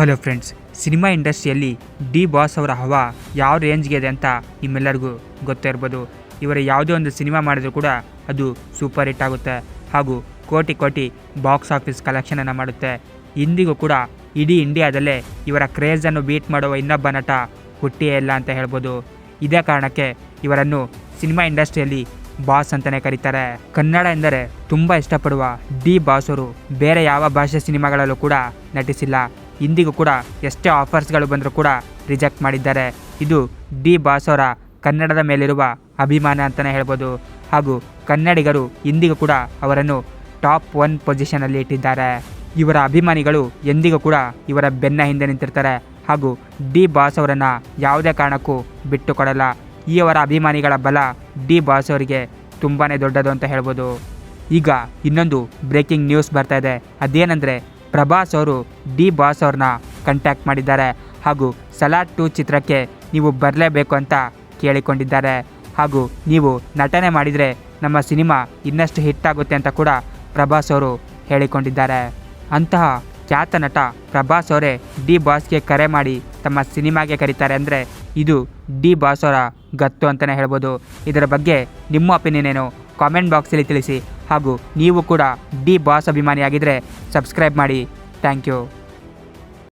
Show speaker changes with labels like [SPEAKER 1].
[SPEAKER 1] Hello friends, cinema ಇಂಡಸ್ಟ್ರಿಯಲ್ಲಿ D boss ಅವರ ಹವಾ ಯಾವ ರೇಂಜ್ಗೆ ಇದೆ ಅಂತ ನಿಮ್ಮೆಲ್ಲರಿಗೂ ಗೊತ್ತೇ ಇರ್ಬೋದು. ಇವರ ಯಾವುದೇ ಒಂದು ಸಿನಿಮಾ ಮಾಡಿದರೂ ಕೂಡ ಅದು ಸೂಪರ್ ಹಿಟ್ ಆಗುತ್ತೆ ಹಾಗೂ ಕೋಟಿ ಕೋಟಿ ಬಾಕ್ಸ್ ಆಫೀಸ್ ಕಲೆಕ್ಷನನ್ನು ಮಾಡುತ್ತೆ. ಇಂದಿಗೂ ಕೂಡ ಇಡೀ ಇಂಡಿಯಾದಲ್ಲೇ ಇವರ ಕ್ರೇಜನ್ನು ಬೀಟ್ ಮಾಡುವ ಇನ್ನೊಬ್ಬ ನಟ ಹುಟ್ಟಿಯೇ ಇಲ್ಲ ಅಂತ ಹೇಳ್ಬೋದು. ಇದೇ ಕಾರಣಕ್ಕೆ ಇವರನ್ನು ಸಿನಿಮಾ ಇಂಡಸ್ಟ್ರಿಯಲ್ಲಿ ಬಾಸ್ ಅಂತಲೇ ಕರೀತಾರೆ. ಕನ್ನಡ ಎಂದರೆ ತುಂಬ ಇಷ್ಟಪಡುವ ಡಿ ಬಾಸ್ ಅವರು ಬೇರೆ ಯಾವ ಭಾಷೆ ಸಿನಿಮಾಗಳಲ್ಲೂ ಕೂಡ ನಟಿಸಿಲ್ಲ. ಇಂದಿಗೂ ಕೂಡ ಎಷ್ಟೇ ಆಫರ್ಸ್ಗಳು ಬಂದರೂ ಕೂಡ ರಿಜೆಕ್ಟ್ ಮಾಡಿದ್ದಾರೆ. ಇದು ಡಿ ಬಾಸ್ ಕನ್ನಡದ ಮೇಲಿರುವ ಅಭಿಮಾನ ಅಂತಲೇ ಹೇಳ್ಬೋದು. ಹಾಗೂ ಕನ್ನಡಿಗರು ಇಂದಿಗೂ ಕೂಡ ಅವರನ್ನು ಟಾಪ್ ಒನ್ ಪೊಸಿಷನಲ್ಲಿ ಇಟ್ಟಿದ್ದಾರೆ. ಇವರ ಅಭಿಮಾನಿಗಳು ಎಂದಿಗೂ ಕೂಡ ಇವರ ಬೆನ್ನ ಹಿಂದೆ ನಿಂತಿರ್ತಾರೆ. ಹಾಗೂ ಡಿ ಬಾಸ್ ಅವರನ್ನು ಯಾವುದೇ ಕಾರಣಕ್ಕೂ ಬಿಟ್ಟು ಕೊಡಲ್ಲ ಈ ಅವರ ಅಭಿಮಾನಿಗಳ ಬಲ ಡಿ ಬಾಸ್ ಅವರಿಗೆ ತುಂಬಾ ದೊಡ್ಡದು ಅಂತ ಹೇಳ್ಬೋದು. ಈಗ ಇನ್ನೊಂದು ಬ್ರೇಕಿಂಗ್ ನ್ಯೂಸ್ ಬರ್ತಾ ಇದೆ. ಅದೇನೆಂದರೆ ಪ್ರಭಾಸ್ ಅವರು ಡಿ ಬಾಸ್ ಅವ್ರನ್ನ ಕಾಂಟ್ಯಾಕ್ಟ್ ಮಾಡಿದ್ದಾರೆ. ಹಾಗೂ ಸಲಾಡ್ ಟು ಚಿತ್ರಕ್ಕೆ ನೀವು ಬರಲೇಬೇಕು ಅಂತ ಕೇಳಿಕೊಂಡಿದ್ದಾರೆ. ಹಾಗೂ ನೀವು ನಟನೆ ಮಾಡಿದರೆ ನಮ್ಮ ಸಿನಿಮಾ ಇನ್ನಷ್ಟು ಹಿಟ್ ಆಗುತ್ತೆ ಅಂತ ಕೂಡ ಪ್ರಭಾಸ್ ಅವರು ಹೇಳಿಕೊಂಡಿದ್ದಾರೆ. ಅಂತಹ ಖ್ಯಾತ ನಟ ಪ್ರಭಾಸ್ ಅವರೇ ಡಿ ಬಾಸ್ಗೆ ಕರೆ ಮಾಡಿ ತಮ್ಮ ಸಿನಿಮಾಗೆ ಕರೀತಾರೆ ಅಂದರೆ ಇದು ಡಿ ಬಾಸ್ ಅವರ ಗತ್ತು ಅಂತಲೇ ಹೇಳ್ಬೋದು. ಇದರ ಬಗ್ಗೆ ನಿಮ್ಮ ಒಪಿನಿಯನ್ ಏನು? ಕಾಮೆಂಟ್ ಬಾಕ್ಸಲ್ಲಿ ತಿಳಿಸಿ. ಹಾಗೂ ನೀವು ಕೂಡ ಡಿ ಬಾಸ್ ಅಭಿಮಾನಿಯಾಗಿದ್ದರೆ ಸಬ್ಸ್ಕ್ರೈಬ್ ಮಾಡಿ. Thank you.